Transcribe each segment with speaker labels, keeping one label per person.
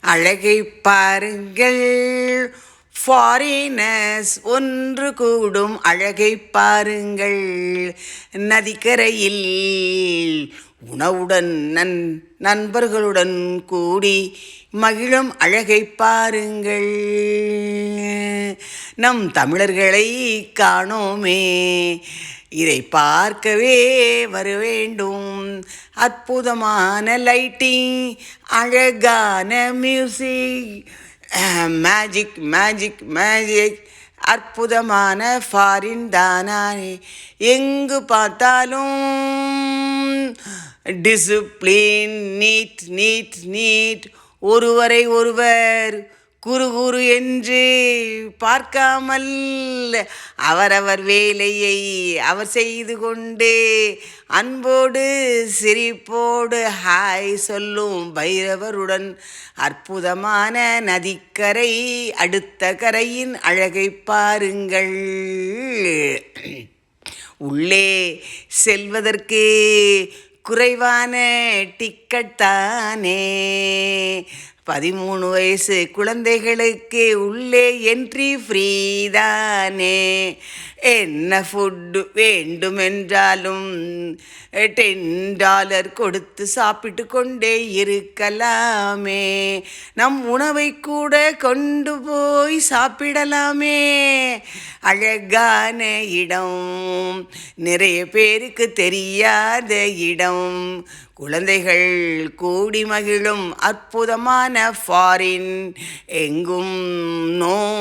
Speaker 1: அழகை பாருங்கள். ஃபாரினர்ஸ் ஒன்று கூடும் அழகை பாருங்கள். நதிக்கரையில் உணவுடன் நன் நண்பர்களுடன் கூடி மகிழும் அழகை பாருங்கள். நம் தமிழர்களை காணோமே. இதை பார்க்கவே வர வேண்டும் அற்புதமான லைட்டிங் அழகான மியூசிக் மேஜிக் மேஜிக் மேஜிக் அற்புதமான ஃபாரின் தானானே எங்கு பார்த்தாலும் டிசிப்ளின் நீட் நீட் நீட் ஒருவரை ஒருவர் குறு குரு என்று பார்க்காமல் அவரவர் வேலையை அவர் செய்து கொண்டு அன்போடு சிரிப்போடு ஹாய் சொல்லும் பைரவருடன் அற்புதமான நதிக்கரை அடுத்த கரையின் அழகை பாருங்கள். உள்ளே செல்வதற்கு குறைவான டிக்கெட் தானே. பதிமூணு வயசு குழந்தைகளுக்கு உள்ளே என்ட்ரி ஃப்ரீ தானே. என்ன ஃபுட்டு வேண்டுமென்றாலும் டென் டாலர் கொடுத்து சாப்பிட்டு கொண்டே இருக்கலாமே. நம் உணவை கூட கொண்டு போய் சாப்பிடலாமே. அழகான இடம். நிறைய பேருக்கு தெரியாத இடம். குழந்தைகள் கூடி மகிழும் அற்புதமான ஃபாரின் எங்கும் நோ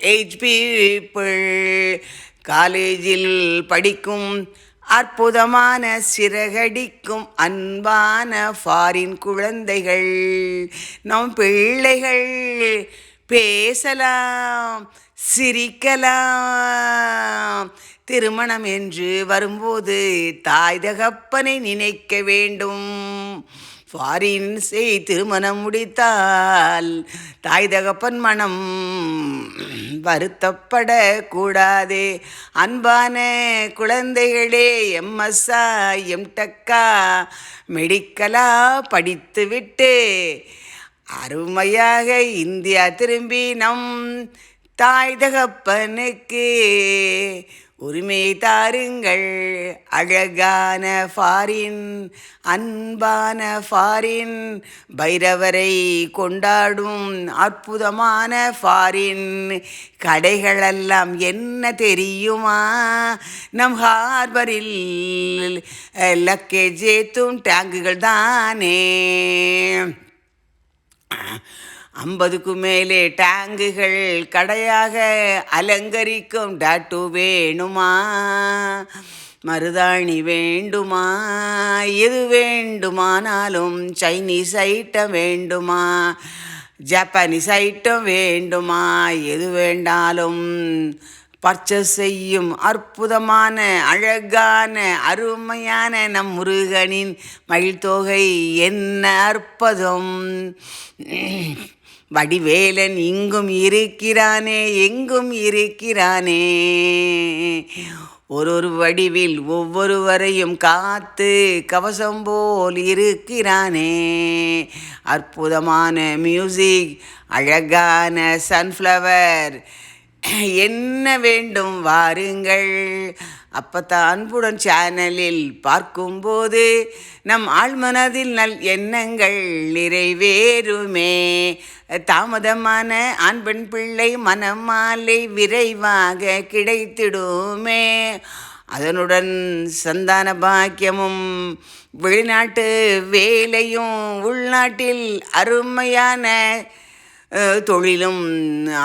Speaker 1: ஏஜ் பீப்பிள் காலேஜில் படிக்கும் அற்புதமான சிறகடிக்கும் அன்பான ஃபாரின் குழந்தைகள் நம் பிள்ளைகள் பேசலாம் சிரிக்கலாம். திருமணம் என்று வரும்போது தாய் தகப்பனை நினைக்க வேண்டும். ஃபாரின் செய் திருமணம் முடித்தால் தாய் தகப்பன் மனம் வருத்தப்படக்கூடாதே. அன்பான குழந்தைகளே எம்எஸ்ஆ எம்டக்கா மெடிக்கலா படித்துவிட்டு அருமையாக இந்தியா திரும்பி நம் தாய் தகப்பனுக்கு உரிமை தாருங்கள். அழகான ஃபாரின் அன்பான ஃபாரின் பைரவரை கொண்டாடும் அற்புதமான ஃபாரின். கடைகளெல்லாம் என்ன தெரியுமா? நம் ஹார்பரில் லக்கேஜ் ஏற்றும் டேங்குகள் தானே. ஐம்பதுக்கு மேலே டேங்குகள் கடையாக அலங்கரிக்கும் டாட்டு வேணுமா? மருதாணி வேண்டுமா? எது வேண்டுமானாலும் சைனீஸ் ஐட்டம் வேண்டுமா? ஜப்பானீஸ் ஐட்டம் வேண்டுமா? எது வேண்டாலும் பர்ச்சேஸ் செய்யும் அற்புதமான அழகான அருமையான நம் முருகனின் மகிழ்தொகை என்ன அற்புதம்? வடிவேலன் இங்கும் இருக்கிறானே எங்கும் இருக்கிறானே. ஒரு ஒரு வடிவில் ஒவ்வொருவரையும் காத்து கவசம் போல் இருக்கிறானே. அற்புதமான மியூசிக் அழகான சன்ஃப்ளவர். என்ன வேண்டும் வாருங்கள். அப்பத்தான் அன்புடன் சேனலில் பார்க்கும்போது நம் ஆழ்மனதில் நல் எண்ணங்கள் நிறைவேறுமே. தாமதமான ஆண் பெண் பிள்ளை மனமாலை விரைவாக கிடைத்திடுமே. அதனுடன் சந்தான பாக்கியமும் வெளிநாட்டு வேலையும் உள்நாட்டில் அருமையான தொழிலும்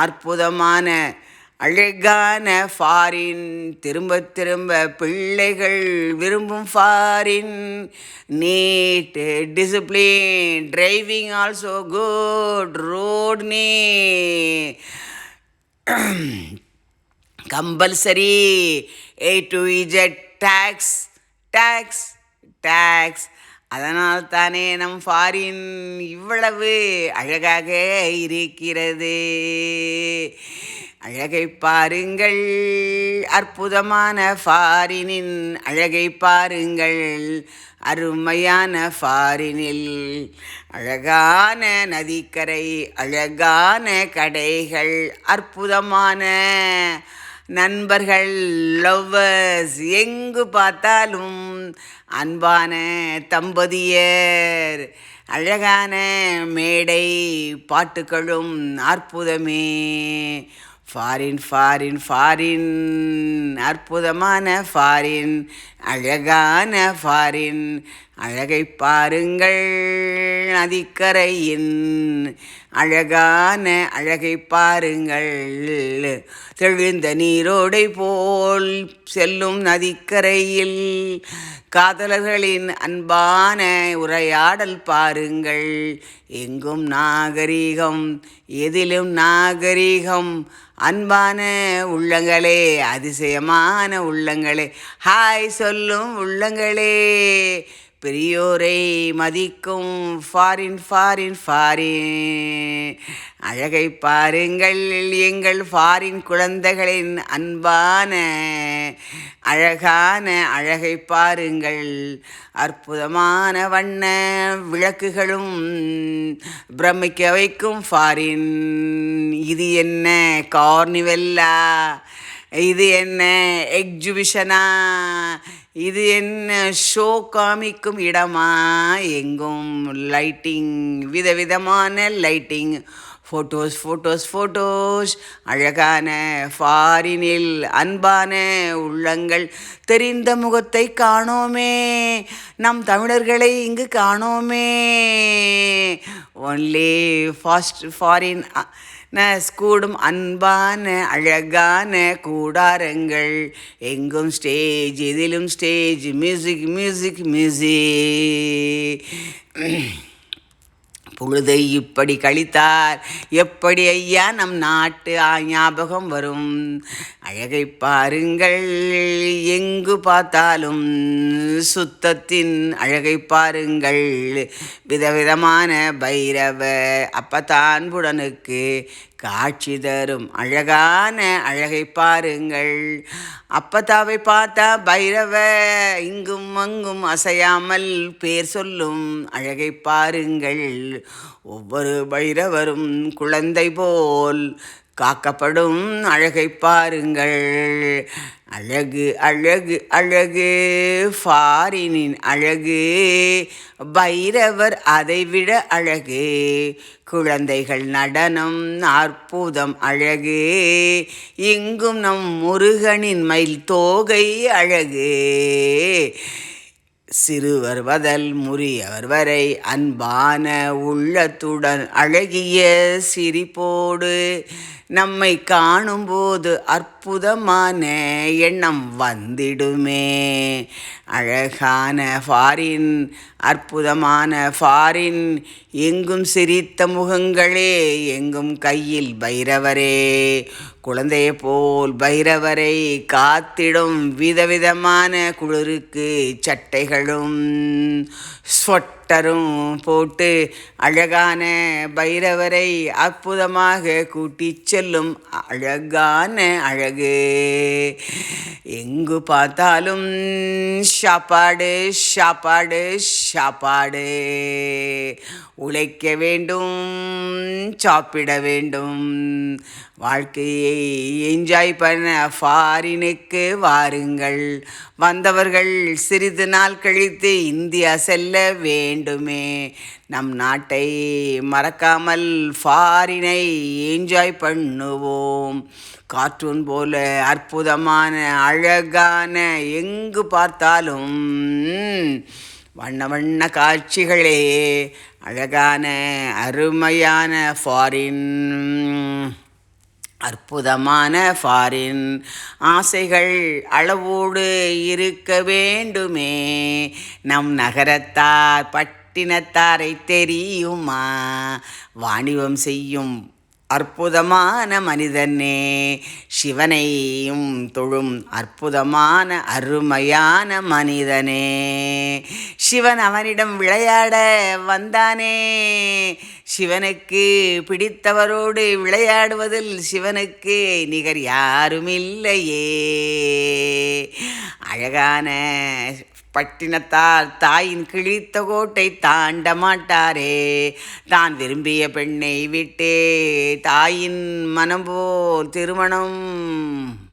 Speaker 1: அற்புதமான அழகான ஃபாரின் திரும்ப திரும்ப பிள்ளைகள் விரும்பும் foreign. Need discipline driving also good road நீ compulsory A to Z takes takes takes. அதனால் தானே நம் ஃபாரின் இவ்வளவு அழகாக இருக்கிறது. அழகை பாருங்கள் அற்புதமான ஃபாரினின் அழகை பாருங்கள் அருமையான ஃபாரினில். அழகான நதிக்கரை அழகான கடைகள் அற்புதமான நண்பர்கள் லவ்வர்ஸ் எங்கு பார்த்தாலும் அன்பான தம்பதியர். அழகான மேடை பாட்டுகளும் அற்புதமே. ஃபாரின் ஃபாரின் ஃபாரின் அற்புதமான ஃபாரின் அழகான ஃபாரின் அழகை பாருங்கள் நதிக்கரையின் அழகான அழகை பாருங்கள். தெழுந்த நீரோடை போல் செல்லும் நதிக்கரையில் காதலர்களின் அன்பான உரையாடல் பாருங்கள். எங்கும் நாகரீகம் எதிலும் நாகரீகம் அன்பான உள்ளங்களே அதிசயமான உள்ளங்களே. ஹாய் சொல்லும் உள்ளங்களே. பெரியோரை மதிக்கும் ஃபாரின் ஃபாரின் ஃபாரின். அழகை பாருங்கள் எங்கள் ஃபாரின் குழந்தைகளின் அன்பான அழகான அழகை பாருங்கள். அற்புதமான வண்ண விளக்குகளும் பிரமிக்க வைக்கும் ஃபாரின். இது என்ன கார்னிவெல்லா? இது என்ன எக்ஸிபிஷனா இது என்ன ஷோ காமிக்கும் இடமா? எங்கும் லைட்டிங் விதவிதமான லைட்டிங் ஃபோட்டோஸ் ஃபோட்டோஸ் ஃபோட்டோஸ் அழகான ஃபாரினில் அன்பான உள்ளங்கள் தெரிந்த முகத்தை காணோமே. நம் தமிழர்களை இங்கு காணோமே. ஒன்லி ஃபாஸ்ட் ஃபாரின் கூடும் அன்பான அழகான கூடாரங்கள் எங்கும் ஸ்டேஜ் எதிலும் ஸ்டேஜ் மியூசிக் மியூசிக் மியூசிக் பொழுதை இப்படி கழித்தார். எப்படி ஐயா நம் நாட்டு ஆ- ஞாபகம் வரும்? அழகை பாருங்கள் எங்கு பார்த்தாலும் சுத்தத்தின் அழகை பாருங்கள். விதவிதமான பைரவ அப்பத்தான் புடனுக்கு காட்சி தரும். அழகான அழகை பாருங்கள். அப்பதாவை பார்த்தா பைரவ இங்கும் அங்கும் அசையாமல் பேர் சொல்லும் அழகை பாருங்கள். ஒவ்வொரு பைரவரும் குழந்தை போல் காக்கப்படும் அழகை பாருங்கள். அழகு அழகு அழகு ஃபாரினின் அழகு பைரவர் அதைவிட அழகு. குழந்தைகள் நடனம் அற்புதம் அழகு. எங்கும் நம் முருகனின் மயில் தோகை அழகு. சிறுவர் வதல் முறியவர் வரை அன்பான உள்ளத்துடன் அழகிய சிரிப்போடு நம்மை காணும்போது அற்புதமான எண்ணம் வந்திடுமே. அழகான ஃபாரின் அற்புதமான ஃபாரின் எங்கும் சிரித்த முகங்களே எங்கும் கையில் பைரவரே. குழந்தையை போல் பைரவரை காத்திடும் விதவிதமான குளிருக்கு சட்டைகளும் ஸ்வட் பட்டரும் போட்டு அழகான பைரவரை அற்புதமாக கூட்டிச் செல்லும் அழகான அழகு. எங்கு பார்த்தாலும் சாப்பாடு சாப்பாடு சாப்பாடு. உழைக்க வேண்டும் சாப்பிட வேண்டும். வாழ்க்கையை என்ஜாய் பண்ண ஃபாரினுக்கு வாருங்கள். வந்தவர்கள் சிறிது நாள் கழித்து இந்தியா செல்ல வேண்டுமே. நம் நாட்டை மறக்காமல் ஃபாரினை என்ஜாய் பண்ணுவோம். கார்ட்டூன் போல அற்புதமான அழகான எங்கு பார்த்தாலும் வண்ண வண்ண காட்சிகளே. அழகான அருமையான ஃபாரின் அற்புதமான ஃபாரின் ஆசைகள் அளவோடு இருக்க வேண்டுமே. நம் நகரத்தார் பட்டினத்தாரை தெரியுமா? வாணிபம் செய்யும் அற்புதமான மனிதனே சிவனையும் தொழும் அற்புதமான அருமையான மனிதனே. சிவன் அவனிடம் விளையாட வந்தானே. சிவனுக்கு பிடித்தவரோடு விளையாடுவதில் சிவனுக்கு நிகர் யாருமில்லையே. அழகான பட்டினத்தால் தாயின் கிழித்த கோட்டை தாண்ட மாட்டாரே. தான் விரும்பிய பெண்ணை விட்டே தாயின் மனம் போல் திருமணம்